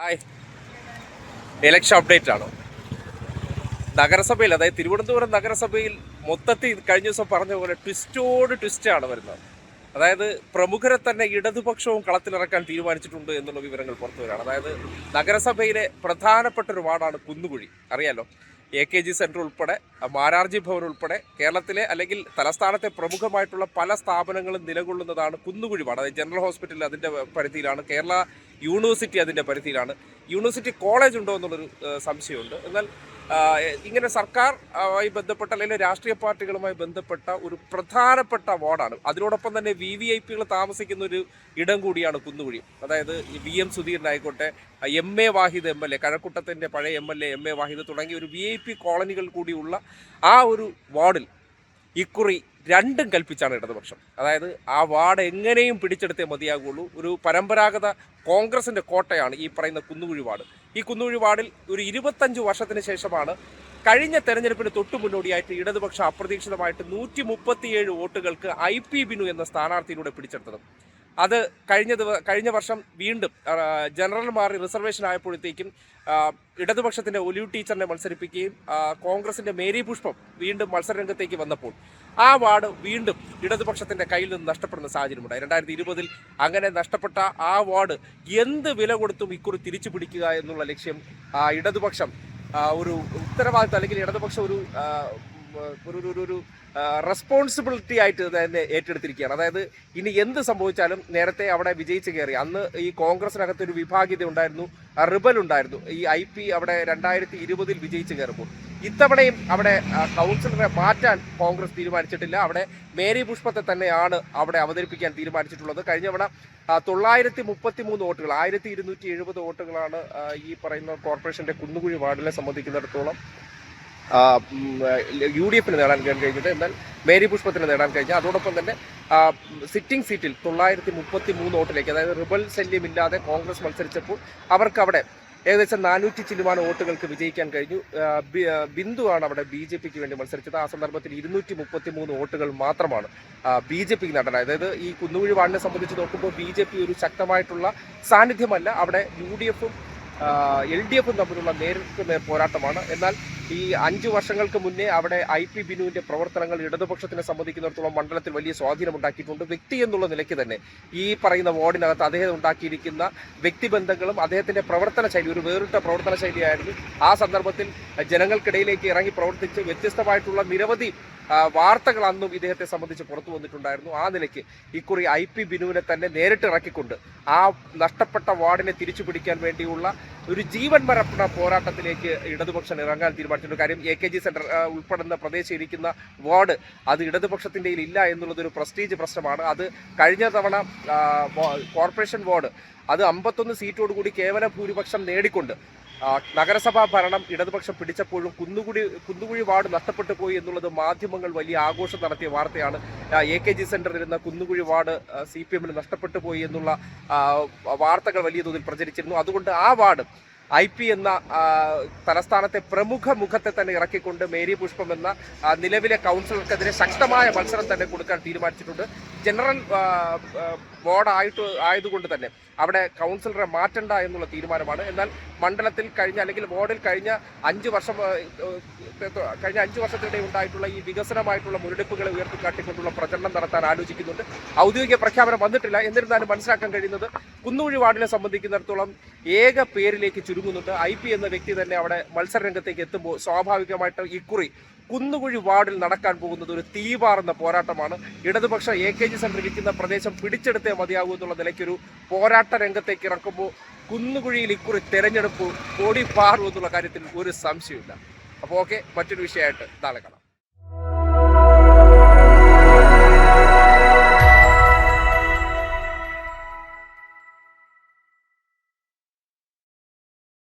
Hi. Election update ആണോ? നഗരസഭയിൽ അതായത് തിരുവനന്തപുരം നഗരസഭയിൽ മൊത്തത്തിൽ കഴിഞ്ഞ ദിവസം പറഞ്ഞ പോലെ ട്വിസ്റ്റോട് ട്വിസ്റ്റാണ് വരുന്നത്. അതായത് പ്രമുഖരെ തന്നെ ഇടതുപക്ഷവും കളത്തിലിറക്കാൻ തീരുമാനിച്ചിട്ടുണ്ട് എന്നുള്ള വിവരങ്ങൾ പുറത്തു വരികയാണ് അതായത് നഗരസഭയിലെ പ്രധാനപ്പെട്ട ഒരു വാർഡാണ് കുന്നുകുഴി. അറിയാലോ? എ കെ ജി സെന്റർ ഉൾപ്പെടെ മാരാർജി ഭവൻ ഉൾപ്പെടെ കേരളത്തിലെ അല്ലെങ്കിൽ തലസ്ഥാനത്തെ പ്രമുഖമായിട്ടുള്ള പല സ്ഥാപനങ്ങളും നിലകൊള്ളുന്നതാണ് കുന്നുകുഴിമാണ് അതായത് ജനറൽ ഹോസ്പിറ്റൽ അതിന്റെ പരിധിയിലാണ് കേരള യൂണിവേഴ്സിറ്റി അതിന്റെ പരിധിയിലാണ്. യൂണിവേഴ്സിറ്റി കോളേജ് ഉണ്ടോ എന്നുള്ളൊരു സംശയമുണ്ട്. എന്നാൽ ഇങ്ങനെ സർക്കാർ ആയി ബന്ധപ്പെട്ട അല്ലെങ്കിൽ രാഷ്ട്രീയ പാർട്ടികളുമായി ബന്ധപ്പെട്ട ഒരു പ്രധാനപ്പെട്ട വാർഡാണ്. അതിനോടൊപ്പം തന്നെ വി വി ഐ പികൾ താമസിക്കുന്ന ഒരു ഇടം കൂടിയാണ് കുന്നുകുഴി. അതായത് V M സുധീരനായിക്കോട്ടെ M A Vahid M L A കഴക്കൂട്ടത്തിന്റെ പഴയ M L A M A Vahid തുടങ്ങിയ ഒരു വി ഐ പി കോളനികൾ കൂടിയുള്ള ആ ഒരു വാർഡിൽ ഇക്കുറി രണ്ടും കൽപ്പിച്ചാണ് ഇടതുപക്ഷം അതായത് ആ വാർഡ് എങ്ങനെയും പിടിച്ചെടുത്തേ മതിയാകുള്ളൂ. ഒരു പരമ്പരാഗത കോൺഗ്രസിന്റെ കോട്ടയാണ് ഈ പറയുന്ന കുന്നുകുഴി വാർഡ്. ഈ കുന്നുകുഴി വാർഡിൽ ഒരു ഇരുപത്തഞ്ച് വർഷത്തിന് ശേഷമാണ് കഴിഞ്ഞ തെരഞ്ഞെടുപ്പിന് തൊട്ടു മുന്നോടിയായിട്ട് ഇടതുപക്ഷം അപ്രതീക്ഷിതമായിട്ട് നൂറ്റി മുപ്പത്തിയേഴ് വോട്ടുകൾക്ക് ഐ പി ബിനു എന്ന സ്ഥാനാർത്ഥിയിലൂടെ പിടിച്ചെടുത്തത്. അത് കഴിഞ്ഞ ദിവ കഴിഞ്ഞ വർഷം വീണ്ടും ജനറൽ മാറി റിസർവേഷൻ ആയപ്പോഴത്തേക്കും ഇടതുപക്ഷത്തിന്റെ ഒലിവ് ടീച്ചറിനെ മത്സരിപ്പിക്കുകയും കോൺഗ്രസിന്റെ മേരി പുഷ്പം വീണ്ടും മത്സരരംഗത്തേക്ക് വന്നപ്പോൾ ആ വാർഡ് വീണ്ടും ഇടതുപക്ഷത്തിന്റെ കയ്യിൽ നിന്ന് നഷ്ടപ്പെടുന്ന സാഹചര്യമുണ്ടായി. രണ്ടായിരത്തി ഇരുപതിൽ അങ്ങനെ നഷ്ടപ്പെട്ട ആ വാർഡ് എന്ത് വില കൊടുത്തും ഇക്കുറി തിരിച്ചു പിടിക്കുക എന്നുള്ള ലക്ഷ്യം ഇടതുപക്ഷം ഒരു ഉത്തരവാദിത്തം അല്ലെങ്കിൽ ഇടതുപക്ഷം ഒരു ഒരു ഒരു- ഒരു റെസ്പോൺസിബിലിറ്റി ആയിട്ട് തന്നെ ഏറ്റെടുത്തിരിക്കുകയാണ്. അതായത് ഇനി എന്ത് സംഭവിച്ചാലും നേരത്തെ അവിടെ വിജയിച്ച് കയറി. അന്ന് ഈ കോൺഗ്രസിനകത്ത് ഒരു വിഭാഗീയത ഉണ്ടായിരുന്നു റിബൽ ഉണ്ടായിരുന്നു. ഈ ഐ പി അവിടെ രണ്ടായിരത്തി ഇരുപതിൽ വിജയിച്ച് കയറുമ്പോൾ. ഇത്തവണയും അവിടെ കൗൺസിലറെ മാറ്റാൻ കോൺഗ്രസ് തീരുമാനിച്ചിട്ടില്ല. അവിടെ മേരി പുഷ്പത്തെ തന്നെയാണ് അവിടെ അവതരിപ്പിക്കാൻ തീരുമാനിച്ചിട്ടുള്ളത്. കഴിഞ്ഞ തവണ തൊള്ളായിരത്തി മുപ്പത്തി മൂന്ന് വോട്ടുകൾ ആയിരത്തി ഇരുന്നൂറ്റി എഴുപത് വോട്ടുകളാണ് ഈ പറയുന്ന കോർപ്പറേഷന്റെ കുന്നുകുഴി വാർഡിനെ സംബന്ധിക്കുന്നിടത്തോളം യു ഡി എഫിന് നേടാൻ കഴിഞ്ഞത് എന്നാൽ മേരി പുഷ്പത്തിന് നേടാൻ കഴിഞ്ഞു അതോടൊപ്പം തന്നെ സിറ്റിംഗ് സീറ്റിൽ തൊള്ളായിരത്തി മുപ്പത്തി മൂന്ന് വോട്ടിലേക്ക് അതായത് റിബൽ ശല്യമില്ലാതെ കോൺഗ്രസ് മത്സരിച്ചപ്പോൾ അവർക്ക് അവിടെ ഏകദേശം നാനൂറ്റി ചില്ലുമാനം വോട്ടുകൾക്ക് വിജയിക്കാൻ കഴിഞ്ഞു. ബിന്ദുവാണ് അവിടെ ബി ജെ പിക്ക് വേണ്ടി മത്സരിച്ചത്. ആ സന്ദർഭത്തിൽ ഇരുന്നൂറ്റി മുപ്പത്തി മൂന്ന് വോട്ടുകൾ മാത്രമാണ് ബി ജെ പിക്ക് നടന്നത്. അതായത് ഈ കുന്നുകുഴി വാർഡിനെ സംബന്ധിച്ച് നോക്കുമ്പോൾ ബി ജെ പി ഒരു ശക്തമായിട്ടുള്ള സാന്നിധ്യമല്ല. അവിടെ യു ഡി എഫും എൽ ഡി എഫും തമ്മിലുള്ള നേരിട്ട് പോരാട്ടമാണ്. എന്നാൽ ഈ അഞ്ച് വർഷങ്ങൾക്ക് മുന്നേ അവിടെ ഐ പി ബിനുവിന്റെ പ്രവർത്തനങ്ങൾ ഇടതുപക്ഷത്തിനെ സംബന്ധിക്കുന്നിടത്തോളം മണ്ഡലത്തിൽ വലിയ സ്വാധീനം ഉണ്ടാക്കിയിട്ടുണ്ട്. വ്യക്തി എന്നുള്ള നിലയ്ക്ക് തന്നെ ഈ പറയുന്ന വാർഡിനകത്ത് അദ്ദേഹം ഉണ്ടാക്കിയിരിക്കുന്ന വ്യക്തിബന്ധങ്ങളും അദ്ദേഹത്തിന്റെ പ്രവർത്തന ശൈലി ഒരു വേറിട്ട പ്രവർത്തന ശൈലിയായിരുന്നു. ആ സന്ദർഭത്തിൽ ജനങ്ങൾക്കിടയിലേക്ക് ഇറങ്ങി പ്രവർത്തിച്ച് വ്യത്യസ്തമായിട്ടുള്ള നിരവധി വാർത്തകൾ അന്നും ഇദ്ദേഹത്തെ സംബന്ധിച്ച് പുറത്തു വന്നിട്ടുണ്ടായിരുന്നു. ആ നിലയ്ക്ക് ഇക്കുറി ഐ പി ബിനുവിനെ തന്നെ നേരിട്ട് ഇറക്കിക്കൊണ്ട് ആ നഷ്ടപ്പെട്ട വാർഡിനെ തിരിച്ചു പിടിക്കാൻ വേണ്ടിയുള്ള ഒരു ജീവൻ മരപ്പണ പോരാട്ടത്തിലേക്ക് ഇടതുപക്ഷം ഇറങ്ങാൻ തീരുമാനിച്ചിട്ടുണ്ട് കാര്യം. എ കെ ജി സെന്റർ ഉൾപ്പെടുന്ന പ്രദേശം ഇരിക്കുന്ന വാർഡ് അത് ഇടതുപക്ഷത്തിന്റെ ഇല്ല എന്നുള്ളതൊരു പ്രസ്റ്റീജ് പ്രശ്നമാണ്. അത് കഴിഞ്ഞ തവണ കോർപ്പറേഷൻ വാർഡ് അത് അമ്പത്തൊന്ന് സീറ്റോടുകൂടി കേവല ഭൂരിപക്ഷം നേടിക്കൊണ്ട് നഗരസഭാ ഭരണം ഇടതുപക്ഷം പിടിച്ചപ്പോഴും കുന്നുകുടി കുന്നുകുഴി വാർഡ് നഷ്ടപ്പെട്ടു പോയി എന്നുള്ളത് മാധ്യമങ്ങൾ വലിയ ആഘോഷം നടത്തിയ വാർത്തയാണ്. എ കെ ജി സെന്ററിൽ ഇരുന്ന കുന്നുകുഴി വാർഡ് സി പി എമ്മിന് നഷ്ടപ്പെട്ടു പോയി എന്നുള്ള വാർത്തകൾ വലിയ തോതിൽ പ്രചരിച്ചിരുന്നു. അതുകൊണ്ട് ആ വാർഡ് ഐ പി എന്ന തലസ്ഥാനത്തെ പ്രമുഖ മുഖത്തെ തന്നെ ഇറക്കിക്കൊണ്ട് മേരി പുഷ്പം എന്ന നിലവിലെ കൗൺസിലർക്കെതിരെ ശക്തമായ മത്സരം തന്നെ കൊടുക്കാൻ തീരുമാനിച്ചിട്ടുണ്ട്. ജനറൽ ബോർഡായിട്ട് ആയതുകൊണ്ട് തന്നെ അവിടെ കൗൺസിലറെ മാറ്റണ്ട എന്നുള്ള തീരുമാനമാണ്. എന്നാൽ മണ്ഡലത്തിൽ കഴിഞ്ഞ അല്ലെങ്കിൽ ബോർഡിൽ കഴിഞ്ഞ അഞ്ച് വർഷം കഴിഞ്ഞ അഞ്ച് വർഷത്തിനിടെ ഉണ്ടായിട്ടുള്ള ഈ വികസനമായിട്ടുള്ള മുരടിപ്പുകളെ ഉയർത്തിക്കാട്ടിക്കൊണ്ടുള്ള പ്രചരണം നടത്താൻ ആലോചിക്കുന്നുണ്ട്. ഔദ്യോഗിക പ്രഖ്യാപനം വന്നിട്ടില്ല. എന്നിരുന്നാലും മനസ്സിലാക്കാൻ കഴിയുന്നത് കുന്നുകുഴി വാർഡിനെ സംബന്ധിക്കുന്നിടത്തോളം ഏക പേരിലേക്ക് ചുരുങ്ങുന്നുണ്ട് ഐ പി എന്ന വ്യക്തി തന്നെ അവിടെ മത്സരരംഗത്തേക്ക് എത്തുമ്പോൾ സ്വാഭാവികമായിട്ട് ഇക്കുറി കുന്നുകുഴി വാർഡിൽ നടക്കാൻ പോകുന്നത് ഒരു തീപാറുന്ന പോരാട്ടമാണ്. ഇടതുപക്ഷ എ കെ ജി സെന്റർ ഇരിക്കുന്ന പ്രദേശം പിടിച്ചെടുത്തേ മതിയാകൂ എന്നുള്ള നിലയ്ക്കൊരു പോരാട്ട രംഗത്തേക്ക് ഇറക്കുമ്പോൾ കുന്നുകുഴിയിൽ ഇക്കുറി തെരഞ്ഞെടുപ്പ് ഓടി പാറു എന്നുള്ള കാര്യത്തിൽ ഒരു സംശയമില്ല അപ്പോൾ ഓക്കെ മറ്റൊരു വിഷയമായിട്ട് നാളെ കാണാം.